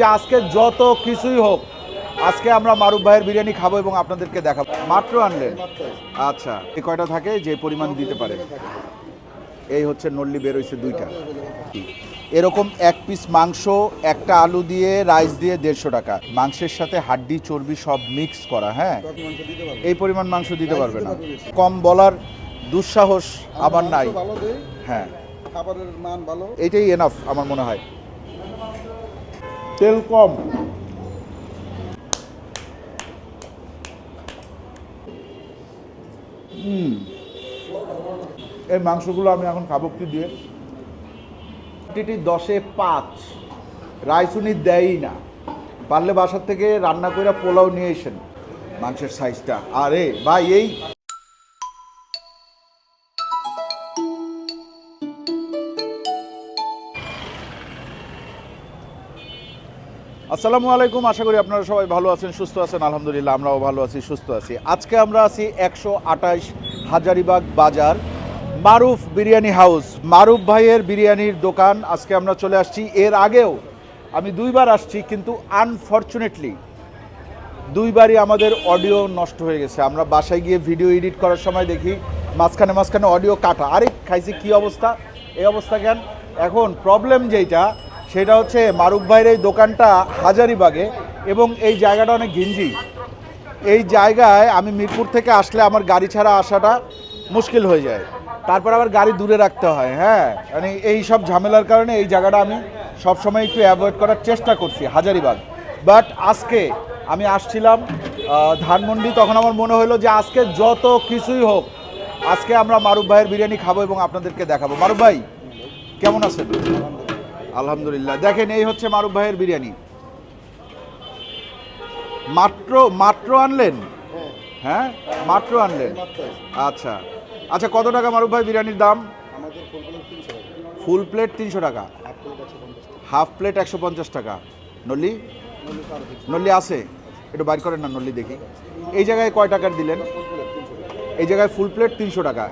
যে আজকে যত কিছুই হোক আজকে আমরা মারুফ ভাইয়ের বিরিয়ানি খাব এবং আপনাদেরকে দেখাবো। মাত্র আনলেন? আচ্ছা এই কয়টা থাকে? যে পরিমাণ দিতে পারে। এই হচ্ছে নল্লি বেরোইছে দুইটা। এরকম এক পিস মাংস একটা আলু দিয়ে রাইস দিয়ে দেড়শো টাকা। মাংসের সাথে হাড্ডি চর্বি সব মিক্স করা হ্যাঁ? এই পরিমাণ মাংস দিতে পারবে না। কম বলার দুঃসাহস আমার নাই। হ্যাঁ। খাবারের মান ভালো। এইটাই এনাফ আমার মনে হয়। তেল কম। এই মাংসগুলো আমি এখন খাব কি দিয়ে? টিটি দশে পাঁচ। রাইস উনি দেয়ই না। পারলে বাসার থেকে রান্না করে পোলাও নিয়ে এসেন। মাংসের সাইজটা আরে ভাই, এই আসসালামু আলাইকুম, আশা করি আপনারা সবাই ভালো আছেন, সুস্থ আছেন, আলহামদুলিল্লাহ আমরাও ভালো আছি, সুস্থ আছি। আজকে আমরা আছি একশো আঠাশ হাজারিবাগ বাজার, মারুফ বিরিয়ানি হাউস। মারুফ ভাইয়ের বিরিয়ানির দোকান, আজকে আমরা চলে আসছি। এর আগেও আমি দুইবার আসছি, কিন্তু আনফর্চুনেটলি দুইবারই আমাদের অডিও নষ্ট হয়ে গেছে। আমরা বাসায় গিয়ে ভিডিও এডিট করার সময় দেখি, মাঝখানে মাঝখানে অডিও কাটা। আরে, খাইছি, কি অবস্থা? এই অবস্থা কেন? এখন প্রবলেম যেটা সেটা হচ্ছে মারুফ ভাইয়ের এই দোকানটা হাজারিবাগে এবং এই জায়গাটা অনেক ঘিঞ্জি। এই জায়গায় আমি মিরপুর থেকে আসলে আমার গাড়ি ছাড়া আসাটা মুশকিল হয়ে যায়। তারপর আবার গাড়ি দূরে রাখতে হয় হ্যাঁ? মানে এই সব ঝামেলার কারণে এই জায়গাটা আমি সবসময় একটু অ্যাভয়েড করার চেষ্টা করছি, হাজারিবাগ। বাট আজকে আমি আসছিলাম ধানমন্ডি, তখন আমার মনে হলো যে আজকে যত কিছুই হোক, আজকে আমরা মারুফ ভাইয়ের বিরিয়ানি খাব এবং আপনাদেরকে দেখাবো। মারুফ ভাই, কেমন আছেন? আলহামদুলিল্লাহ। দেখেন এই হচ্ছে মারুফ ভাইয়ের বিরিয়ানি। মাত্র মাত্র আনলেন? হ্যাঁ মাত্র আনলেন? আচ্ছা। আচ্ছা কত টাকা মারুফ ভাই বিরিয়ানির দাম? ফুল প্লেট তিনশো টাকা। হাফ প্লেট একশো পঞ্চাশ টাকা। নল্লি? নল্লি আছে? একটু বাইর করেন না নল্লি দেখি। এই জায়গায় কয় টাকার দিলেন? এই জায়গায় ফুল প্লেট তিনশো টাকা।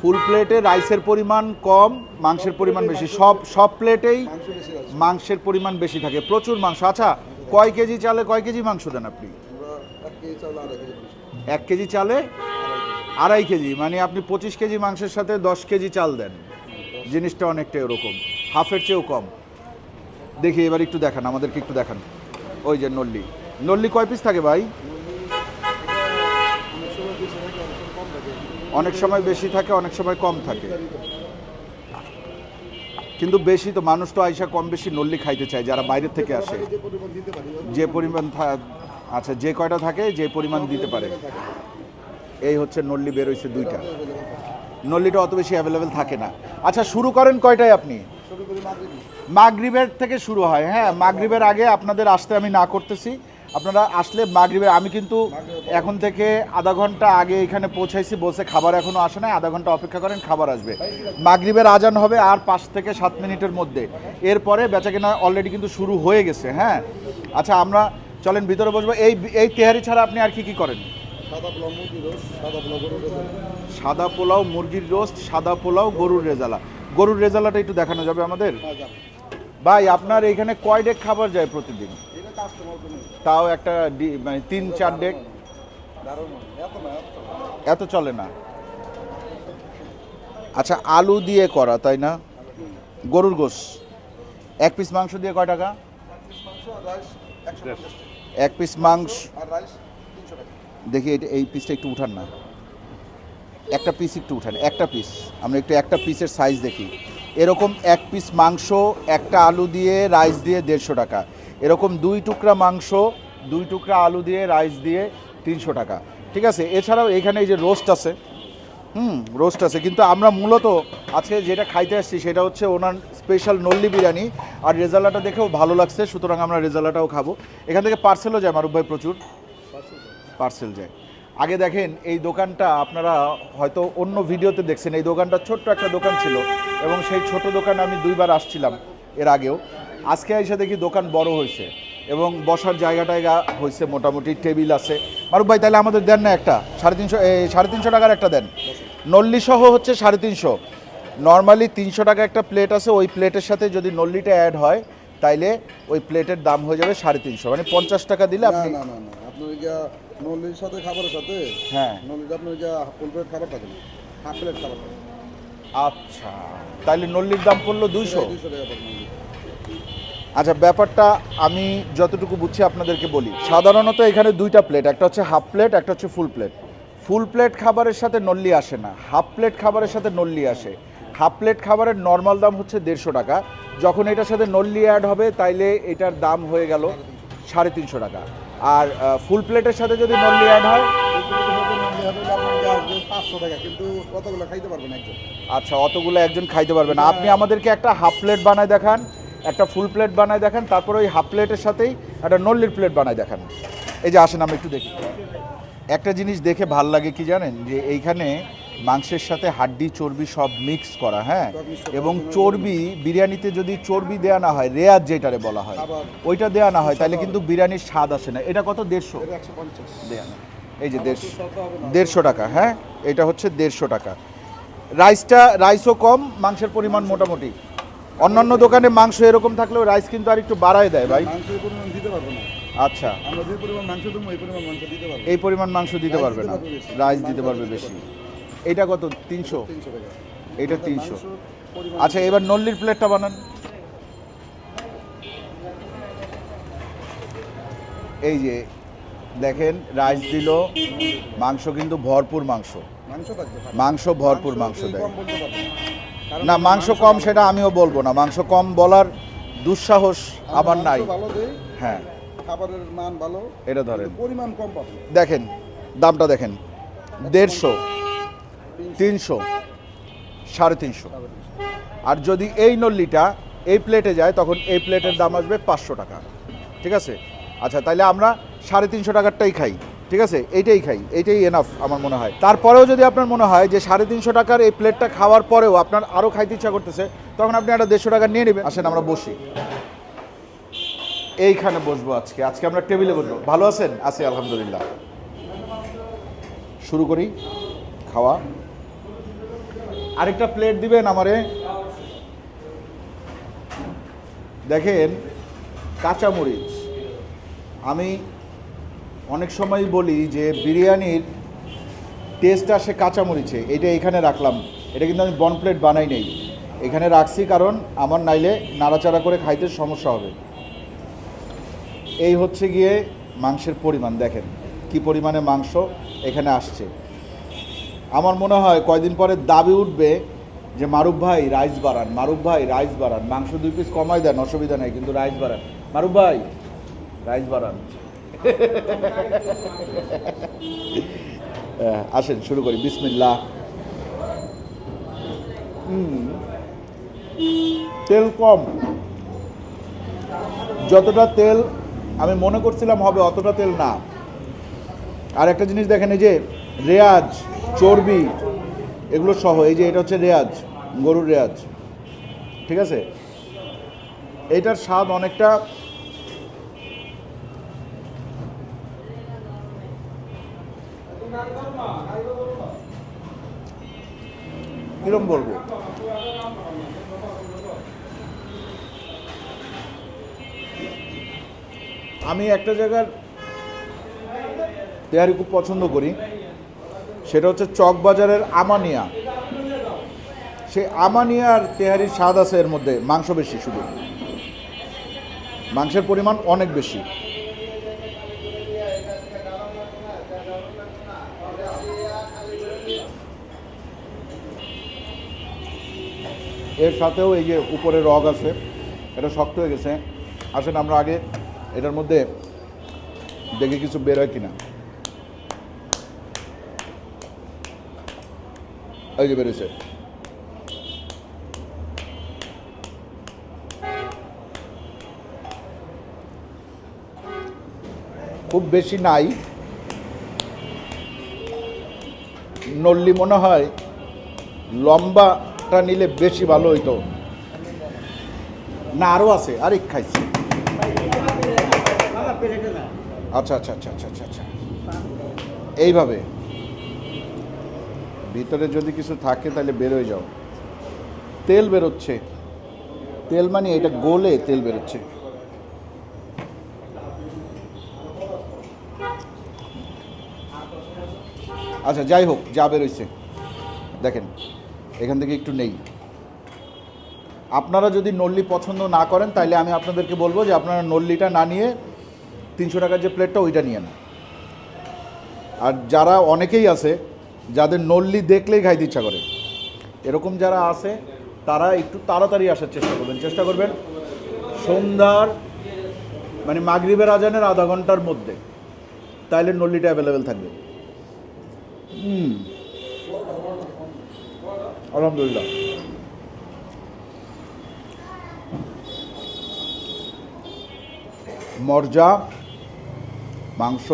ফুল প্লেটে রাইসের পরিমাণ কম মাংসের পরিমাণ বেশি। সব সব প্লেটেই মাংসের পরিমাণ বেশি থাকে। প্রচুর মাংস। আচ্ছা কয় কেজি চালে কয় কেজি মাংস দেন আপনি? এক কেজি চাল আড়াই কেজি মাংস। এক কেজি চালে আড়াই কেজি। মানে আপনি পঁচিশ কেজি মাংসের সাথে দশ কেজি চাল দেন। জিনিসটা অনেকটা এরকম হাফের চেয়েও কম। দেখি এবার একটু দেখান আমাদেরকে একটু দেখান। ওই যে নল্লি। নল্লি কয় পিস থাকে ভাই? অনেক সময় বেশি থাকে, অনেক সময় কম থাকে। কিন্তু বেশি তো, মানুষ তো আইসা কম বেশি নল্লি খাইতে চায়, যারা বাইরের থেকে আসে। যে পরিমাণ আচ্ছা যে কয়টা থাকে, যে পরিমাণ দিতে পারে। এই হচ্ছে নল্লি বের হয়েছে দুইটা। নল্লিটা অত বেশি অ্যাভেলেবেল থাকে না। আচ্ছা শুরু করেন কয়টায় আপনি? মাগরিবের থেকে শুরু হয় হ্যাঁ মাগরিবের আগে আপনাদের আসতে আমি না করতেছি। আপনারা আসলে মাগরিবের আমি কিন্তু এখন থেকে আধা ঘণ্টা আগে এখানে পৌঁছাইছি বসে খাবার এখনও আসে না আধা ঘণ্টা অপেক্ষা করেন খাবার আসবে। মাগরিবের আজান হবে আর পাঁচ থেকে সাত মিনিটের মধ্যে। এরপরে বেচা কেনা অলরেডি কিন্তু শুরু হয়ে গেছে হ্যাঁ? আচ্ছা আমরা চলেন ভিতরে বসবো। এই এই তেহারি ছাড়া আপনি আর কি কি করেন? সাদা পোলাও মুরগির রোস্ট সাদা পোলাও গরুর রেজালা। গরুর রেজালাটা একটু দেখানো যাবে আমাদের? ভাই আপনার এখানে কয় ডেক খাবার যায় প্রতিদিন? তাও একটা মানে তিন, চার ডেক। এত চলে না। আচ্ছা আলু দিয়ে করা, তাই না? গরুর গোস এক পিস মাংস দিয়ে কয় টাকা। এক পিস মাংস। দেখি, এটা এই পিসটা একটু উঠান না। একটা পিস একটু উঠান। একটা পিস। আমরা একটু একটা পিসের সাইজ দেখি। এরকম এক পিস মাংস, একটা আলু দিয়ে রাইস দিয়ে দেড়শো টাকা। এরকম দুই টুকরা মাংস, দুই টুকরা আলু দিয়ে রাইস দিয়ে তিনশো টাকা। ঠিক আছে? এছাড়াও এখানে এই যে রোস্ট আছে। হুম রোস্ট আছে। কিন্তু আমরা মূলত আজকে যেটা খাইতে আসছি সেটা হচ্ছে ওনার স্পেশাল নল্লি বিরিয়ানি। আর রেজালাটা দেখেও ভালো লাগছে, সুতরাং আমরা রেজালাটাও খাব। এখান থেকে পার্সেলও যায় মারুফ ভাই প্রচুর। পার্সেল যায়। আগে দেখেন এই দোকানটা আপনারা হয়তো অন্য ভিডিওতে দেখছেন। এই দোকানটা ছোট্ট একটা দোকান ছিল এবং সেই ছোট দোকানে আমি দুইবার আসছিলাম এর আগেও। আজকে এসে দেখি দোকান বড় হয়েছে এবং বসার জায়গা টায়গা হয়েছে মোটামুটি টেবিল আছে। মারুফ ভাই তাহলে আমাদের দেন না একটা? সাড়ে তিনশো এই সাড়ে তিনশো টাকার একটা দেন। নল্লি সহ হচ্ছে সাড়ে তিনশো। নর্মালি তিনশো টাকা একটা প্লেট আছে ওই প্লেটের সাথে যদি নল্লিটা অ্যাড হয় তাইলে ওই প্লেটের দাম হয়ে যাবে সাড়ে তিনশো। মানে পঞ্চাশ টাকা দিলে না আপনি নলির সাথে খাবারের সাথে? হ্যাঁ। নলির আপনার গিয়া ফুল প্লেট খাবার থাকে হাফ প্লেট খাবার আচ্ছা। তাইলে নল্লির দাম পড়ল দুইশো? দুইশো টাকা আচ্ছা ব্যাপারটা আমি যতটুকু বুঝছি আপনাদেরকে বলি। সাধারণত এখানে দুইটা প্লেট একটা হচ্ছে হাফ প্লেট একটা হচ্ছে ফুল প্লেট ফুল প্লেট খাবারের সাথে নল্লি আসে না। হাফ প্লেট খাবারের সাথে নল্লি আসে। হাফ প্লেট খাবারের নর্মাল দাম হচ্ছে দেড়শো টাকা। যখন এটার সাথে নল্লি অ্যাড হবে তাইলে এটার দাম হয়ে গেল সাড়ে তিনশো টাকা। আর ফুল প্লেটের সাথে যদি নল্লি অ্যাড হয়? আচ্ছা অতগুলো একজন খাইতে পারবে না। আপনি আমাদেরকে একটা হাফ প্লেট বানায় দেখান, একটা ফুল প্লেট বানায় দেখান, তারপর ওই হাফ প্লেটের সাথেই একটা নল্লির প্লেট বানায় দেখান। এই যে আসেন, আমি একটু দেখি। একটা জিনিস দেখে ভালো লাগে কি জানেন? যে এইখানে মাংসের সাথে হাড্ডি চর্বি সব মিক্স করা হ্যাঁ। এবং চর্বি বিরিয়ানিতে যদি চর্বি দেয়া না হয় রেয়ার যেটারে বলা হয় ওইটা দেয়া না হয় তাহলে কিন্তু বিরিয়ানির স্বাদ আসে না। এটা কত? দেড়শো? দেয়া না। এই যে দেড়শো। দেড়শো টাকা হ্যাঁ? এটা হচ্ছে দেড়শো টাকা। রাইসটা রাইসও কম মাংসের পরিমাণ মোটামুটি। অন্যান্য দোকানে মাংস এরকম থাকলেও রাইস কিন্তু আর একটু বাড়ায় দেয় ভাই। মাংসের পরিমাণ দিতে পারব না। আচ্ছা। এই পরিমাণ মাংস দিতে পারব না। রাইস দিতে পারবে বেশি। এটা কত? তিনশো। এটা তিনশো। আচ্ছা এবার নল্লির প্লেটটা বানান। এই যে দেখেন রাইস দিল। মাংস কিন্তু ভরপুর মাংস। মাংস ভরপুর মাংস দেয়। না। মাংস কম সেটা আমিও বলব না। মাংস কম বলার দুঃসাহস আমরা আমার নাই। হ্যাঁ। খাবারের মান ভালো এটা ধরেন। পরিমাণ কম দেখেন দামটা দেখেন। দেড়শো। তিনশো, সাড়ে তিনশো। আর যদি এই নল্লিটা এই প্লেটে যায়, তখন এই প্লেটের দাম আসবে পাঁচশো টাকা। ঠিক আছে? আচ্ছা তাহলে আমরা সাড়ে তিনশো টাকারটাই খাই। ঠিক আছে? এইটাই খাই। এইটাই এনাফ আমার মনে হয়। তারপরেও যদি আপনার মনে হয় যে সাড়ে তিনশো টাকার এই প্লেটটা খাওয়ার পরেও আপনার আরও খাইতে ইচ্ছা করতেছে, তখন আপনি একটা দেড়শো টাকা নিয়ে নেবেন। আসেন, আমরা বসি। এইখানে বসবো আজকে। আজকে আমরা টেবিলে বসবো। ভালো আছেন? আছি, আলহামদুলিল্লাহ। শুরু করি। খাওয়া। আরেকটা প্লেট দিবেন আমারে। দেখেন, কাঁচামরিচ। আমি অনেক সময় বলি যে বিরিয়ানির টেস্ট আসে কাঁচামরিচে, এটা এখানে রাখলাম। এটা কিন্তু আমি বন প্লেট বানাই নেই। এখানে রাখছি কারণ আমার নাইলে নাড়াচাড়া করে খাইতে সমস্যা হবে। এই হচ্ছে গিয়ে মাংসের পরিমাণ, দেখেন কি পরিমাণে মাংস এখানে আসছে। আমার মনে হয় কয়দিন পরে দাবি উঠবে যে মারুফ ভাই রাইস বাড়ান মারুফ ভাই রাইস বাড়ান। মাংস দুই পিস কমাই দেন অসুবিধা নেই কিন্তু রাইস বাড়ান। মারুফ ভাই রাইস বাড়ান। আসেন শুরু করি। বিসমিল্লাহ। হুম, তেল কম। যতটা তেল আমি মনে করছিলাম হবে অতটা তেল না। আর একটা জিনিস দেখেন এই যে রেয়াজ, চর্বি, এগুলো সহ, এই যে এটা হচ্ছে রেয়াজ, গরুর রেয়াজ। ঠিক আছে? এইটার স্বাদ অনেকটা কিরম বলব? আমি একটা জায়গার তেহারি খুব পছন্দ করি। সেটা হচ্ছে চকবাজারের আমানিয়া। সেই আমানিয়ার তেহারির স্বাদ আছে এর মধ্যে, মাংস বেশি শুধু। মাংসের পরিমাণ অনেক বেশি। এর সাথেও এই যে উপরে রগ আছে, এটা শক্ত হয়ে গেছে। আসেন আমরা আগে এটার মধ্যে দেখে কিছু বেরোয় কিনা। এই যে খুব বেশি নাই। নল্লি মনে হয় লম্বাটা নিলে বেশি ভালো হইতো। না আরও আছে, আরেক খাইছি। আচ্ছা আচ্ছা আচ্ছা আচ্ছা আচ্ছা আচ্ছা। এইভাবে। ভিতরে যদি কিছু থাকে তাহলে বেরোয় যাও। তেল বেরোচ্ছে। তেল মানে এটা গোলে তেল বেরোচ্ছে। আচ্ছা যাই হোক, যা বেরোইছে দেখেন, এখান থেকে একটু নেই। আপনারা যদি নল্লি পছন্দ না করেন, তাহলে আমি আপনাদেরকে বলব যে আপনারা নল্লিটা না নিয়ে তিনশো টাকার যে প্লেটটা, ওইটা নিয়ে নেন। আর যারা অনেকেই আছে যাদের নল্লি দেখলেই খাইতে ইচ্ছা করে। এরকম যারা আছে, তারা একটু তাড়াতাড়ি আসার চেষ্টা করবেন। চেষ্টা করবেন সন্ধ্যার মানে মাগরিবের আজানের আধা ঘণ্টার মধ্যে। তাইলে নল্লিটা অ্যাভেলেবেল থাকবে। হুম। আলহামদুলিল্লাহ। মরজা, মাংস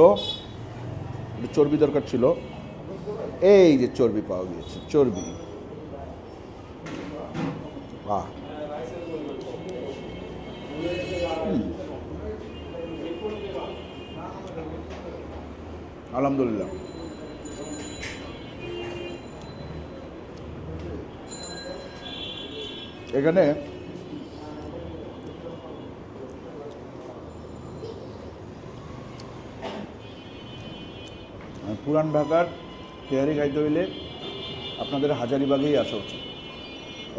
চর্বি দরকার ছিল। এই যে চর্বি পাওয়া গিয়েছে চর্বি। বাহ। হুম। আলহামদুলিল্লাহ। এখানে পুরান ঢাকার তেহারি খাইতে হইলে আপনাদের হাজারিবাগেই আসা উচিত।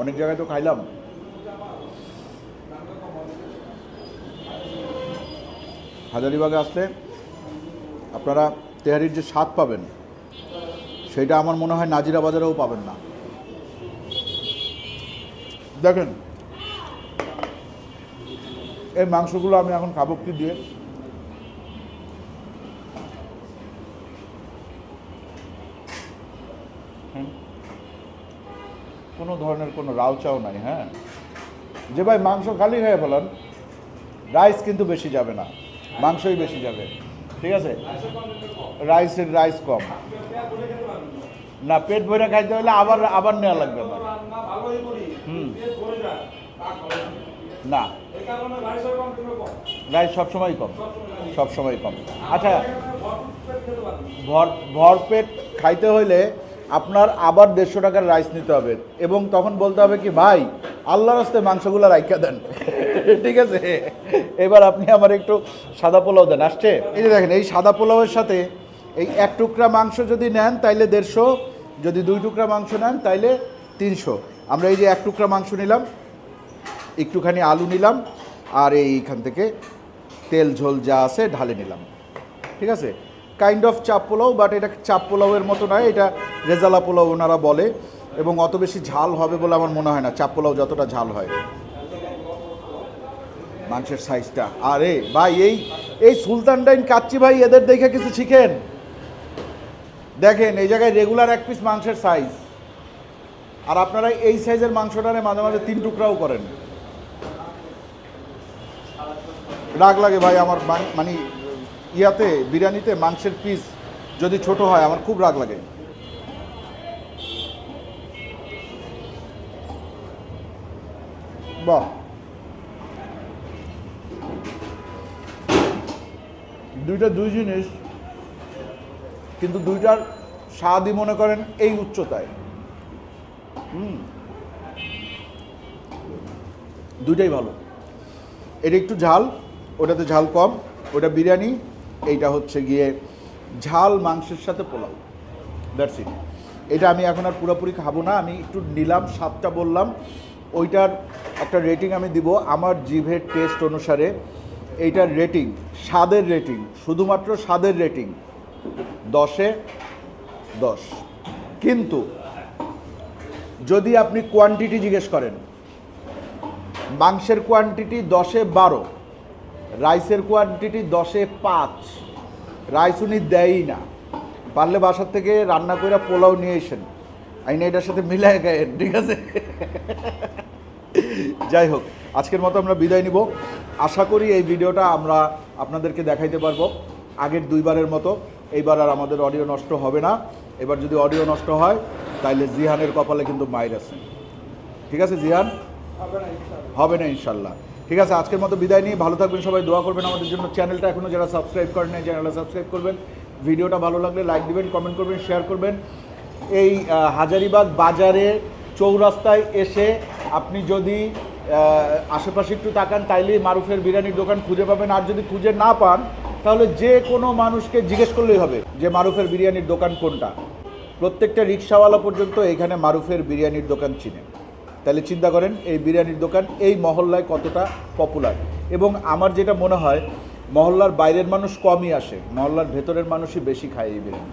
অনেক জায়গায় তো খাইলাম। হাজারিবাগে আসলে আপনারা তেহারির যে স্বাদ পাবেন, সেটা আমার মনে হয় নাজিরা বাজারেও পাবেন না। দেখেন, এই মাংসগুলো আমি এখন খাব কি দিয়ে? কোনো ধরনের কোনো রাউচাও নাই হ্যাঁ? যে ভাই মাংস খালি খেয়ে ফেলান রাইস কিন্তু বেশি যাবে না, মাংসই বেশি যাবে, ঠিক আছে? রাইসের রাইস কম। না, পেট ভরে খাইতে হলে আবার আবার নেওয়া লাগবে হুম। না। রাইস সবসময় কম সবসময় কম। আচ্ছা ভর ভরপেট খাইতে হইলে আপনার আবার দেড়শো টাকার রাইস নিতে হবে। এবং তখন বলতে হবে কি, ভাই, আল্লাহর হস্তে মাংসগুলো রাইখা দেন। ঠিক আছে? এবার আপনি আমার একটু সাদা পোলাও দেন। আসছে? এই যে দেখেন, এই সাদা পোলাওয়ের সাথে এই এক টুকরা মাংস যদি নেন, তাইলে দেড়শো। যদি দুই টুকরা মাংস নেন, তাইলে তিনশো। আমরা এই যে এক টুকরা মাংস নিলাম, একটুখানি আলু নিলাম, আর এইখান থেকে তেল ঝোল যা আছে ঢালে নিলাম। ঠিক আছে? কাইন্ড অফ চাপ পোলাও বাট এটা চাপ পোলাওয়ের মতো নয়, এটা রেজালা পোলাও ওনারা বলে, এবং অত বেশি ঝাল হবে বলে আমার মনে হয় না, চাপ পোলাও যতটা ঝাল হয়। মাংসের সাইজটা আরে ভাই, এই এই সুলতান ডাইন কাচ্চি ভাই এদের দেখে কিছু শিখেন? দেখেন, এই জায়গায় রেগুলার এক পিস মাংসের সাইজ আর আপনারা এই সাইজের মাংসটারে মাঝে মাঝে তিন টুকরাও করেন। রাগ লাগে ভাই, আমার মান- মানে ইয়াতে বিরিয়ানিতে মাংসের পিস যদি ছোট হয়, আমার খুব রাগ লাগে। বাহ। দুইটা দুই জিনিস, কিন্তু দুইটার স্বাদই মনে করেন এই উচ্চতায়। হুম। দুইটাই ভালো। এটা একটু ঝাল, ওটাতে ঝাল কম, ওটা বিরিয়ানি এইটা হচ্ছে গিয়ে ঝাল মাংসের সাথে পোলাও। দ্যাটস ইট এটা আমি এখন আর পুরোপুরি খাব না, আমি একটু নিলাম, স্বাদটা বললাম। ওইটার একটা রেটিং আমি দিব, আমার জিভের টেস্ট অনুসারে। এইটার রেটিং স্বাদের রেটিং শুধুমাত্র স্বাদের রেটিং দশে দশ। কিন্তু যদি আপনি কোয়ান্টিটি জিজ্ঞেস করেন, মাংসের কোয়ান্টিটি দশে বারো রাইসের কোয়ান্টিটি দশে পাঁচ। রাইস উনি দেয়ই না। পারলে বাসার থেকে রান্না করে পোলাও নিয়ে এসেন আইনে এটার সাথে মিলাই গায়েন ঠিক আছে? যাই হোক, আজকের মতো আমরা বিদায় নিব। আশা করি এই ভিডিওটা আমরা আপনাদেরকে দেখাইতে পারব আগের দুইবারের মতো। এইবার আর আমাদের অডিও নষ্ট হবে না। এবার যদি অডিও নষ্ট হয়, তাইলে জিহানের কপালে কিন্তু মায়ের আছে। ঠিক আছে, জিহান? হবে না, ইনশাল্লাহ। ঠিক আছে, আজকের মতো বিদায় নিয়ে ভালো থাকবেন সবাই, দোয়া করবেন আমাদের জন্য। চ্যানেলটা এখনও যারা সাবস্ক্রাইব করেন নাই, চ্যানেলটা সাবস্ক্রাইব করবেন। ভিডিওটা ভালো লাগলে লাইক দিবেন, কমেন্ট করবেন, শেয়ার করবেন। এই হাজারিবাগ বাজারে চৌরাস্তায় এসে আপনি যদি আশেপাশে একটু তাকান, তাইলেই মারুফের বিরিয়ানির দোকান খুঁজে পাবেন। আর যদি খুঁজে না পান, তাহলে যে কোনো মানুষকে জিজ্ঞেস করলেই হবে যে মারুফের বিরিয়ানির দোকান কোনটা। প্রত্যেকটা রিক্সাওয়ালা পর্যন্ত এখানে মারুফের বিরিয়ানির দোকান চিনে তাহলে চিন্তা করেন, এই বিরিয়ানির দোকান এই মহল্লায় কতটা পপুলার এবং আমার যেটা মনে হয়, মহল্লার বাইরের মানুষ কমই আসে, মহল্লার ভেতরের মানুষই বেশি খায় এই বিরিয়ানি।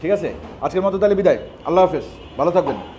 ঠিক আছে? আজকের মতো তাহলে বিদায়। আল্লাহ হাফেজ। ভালো থাকবেন।